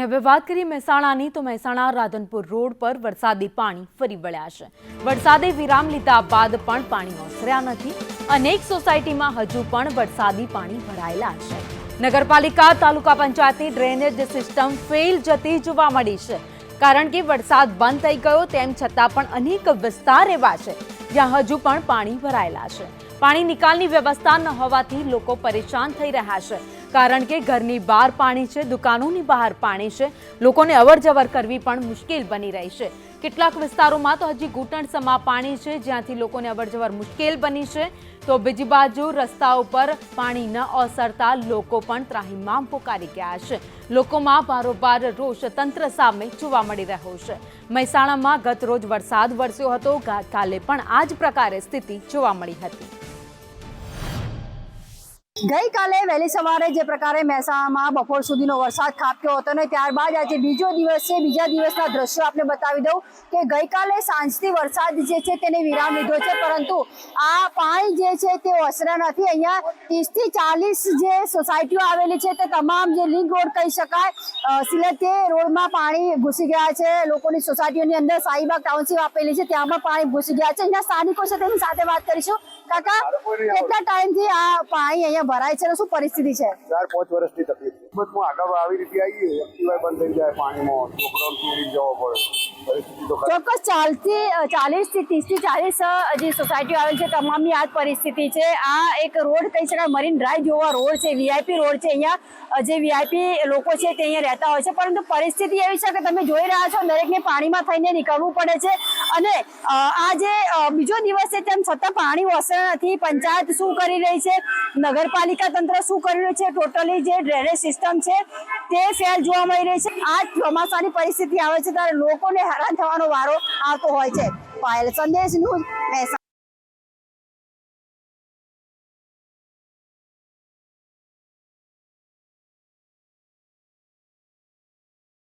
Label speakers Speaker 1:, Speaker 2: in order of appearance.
Speaker 1: હવે વાત કરીએ મહેસાણાની, તો મહેસાણા રાધનપુર રોડ પર વરસાદી પાણી ફરી વળ્યા છે. વરસાદે વિરામ લીધા બાદ પણ પાણી ઓસર્યા નથી. અનેક સોસાયટીમાં હજુ પણ વરસાદી પાણી ભરાયેલા છે. નગરપાલિકા, તાલુકા પંચાયતની ડ્રેનેજ સિસ્ટમ ફેલ જતી જોવા મળી છે. કારણ કે વરસાદ બંધ થઈ ગયો તેમ છતાં પણ અનેક વિસ્તાર એવા છે જ્યાં હજુ પણ પાણી ભરાયેલા છે. પાણી નિકાલની વ્યવસ્થા ન હોવાથી લોકો પરેશાન થઈ રહ્યા છે. કારણ કે ઘરની બહાર પાણી છે, દુકાનોની બહાર પાણી છે. લોકોને અવર જવર કરવી પણ મુશ્કેલ બની રહી છે. કેટલાક વિસ્તારોમાં તો હજી ઘૂંટણસમા પાણી છે, જ્યાંથી લોકોને અવર જવર મુશ્કેલ બની છે. તો બીજી બાજુ રસ્તા ઉપર પાણી ન ઓસરતા લોકો પણ ત્રાહિમામ પોકારી ગયા છે. લોકોમાં ભારોભાર રોષ તંત્ર સામે જોવા મળી રહ્યો છે. મહેસાણામાં ગત રોજ વરસાદ વરસ્યો હતો. કાલે પણ આ જ પ્રકારે સ્થિતિ જોવા મળી હતી.
Speaker 2: ગઈકાલે વહેલી સવારે જે પ્રકારે મહેસાણામાં બપોર સુધીનો વરસાદ ખાબક્યો હતો ને ત્યારબાદ આજે બીજો દિવસ છે, બીજા દિવસના દ્રશ્યો આપને બતાવી દઉં કે ગઈકાલે સાંજથી વરસાદ જે છે તેને વિરામ લીધો છે, પરંતુ આ પાણી જે છે તે ઓસરા નથી. અહીંયા ત્રીસથી ચાલીસ જે સોસાયટીઓ આવેલી છે તે તમામ જે લિંક રોડ કહી શકાય સિલેટ તે રોડમાં પાણી ઘૂસી ગયા છે. લોકોની સોસાયટીઓની અંદર સાઈબાગ ટાઉનશીપ આપેલી છે ત્યાં પણ પાણી ઘૂસી ગયા છે. અહીંયા સ્થાનિકો છે તેની સાથે વાત કરીશું. કાકા કેટલા ટાઈમથી આ પાણી અહીંયા ભરાય છે શું પરિસ્થિતિ છે?
Speaker 3: ચાર પાંચ વર્ષની તકલીફ બસમાં આગળ આવી રીતે આવીએ એક્ટિવા બંધ થઈ જાય પાણીમાં. છોકરાઓને ચોરી જવો પડે.
Speaker 2: ચોક્કસ ચાલતી ચાલીસથી ત્રીસથી ચાલીસ જે સોસાયટીઓ આવેલ છે તમામની આ જ પરિસ્થિતિ છે. આ એક રોડ કહી શકાય મરીન ડ્રાઈવ જેવો રોડ છે વીઆઈપી રોડ છે અહીંયા. જે વીઆઈપી લોકો છે તે અહીંયા રહેતા હોય છે. પરંતુ પરિસ્થિતિ એવી છે કે તમે જોઈ રહ્યા છો, દરેકને પાણીમાં થઈને નીકળવું પડે છે. અને આ જે બીજો દિવસ છે તેમ છતાં પાણી વસણ નથી. પંચાયત શું કરી રહી છે? નગરપાલિકા તંત્ર શું કરી રહ્યું છે? ટોટલી જે ડ્રેનેજ સિસ્ટમ છે તે ફેલ જોવા મળી રહી છે. આ ચોમાસાની પરિસ્થિતિ આવે છે. ત્યારે લોકોને હેરાન થવાનો વારો આવતો હોય છે. પાયલ સંદેશ ન્યૂઝ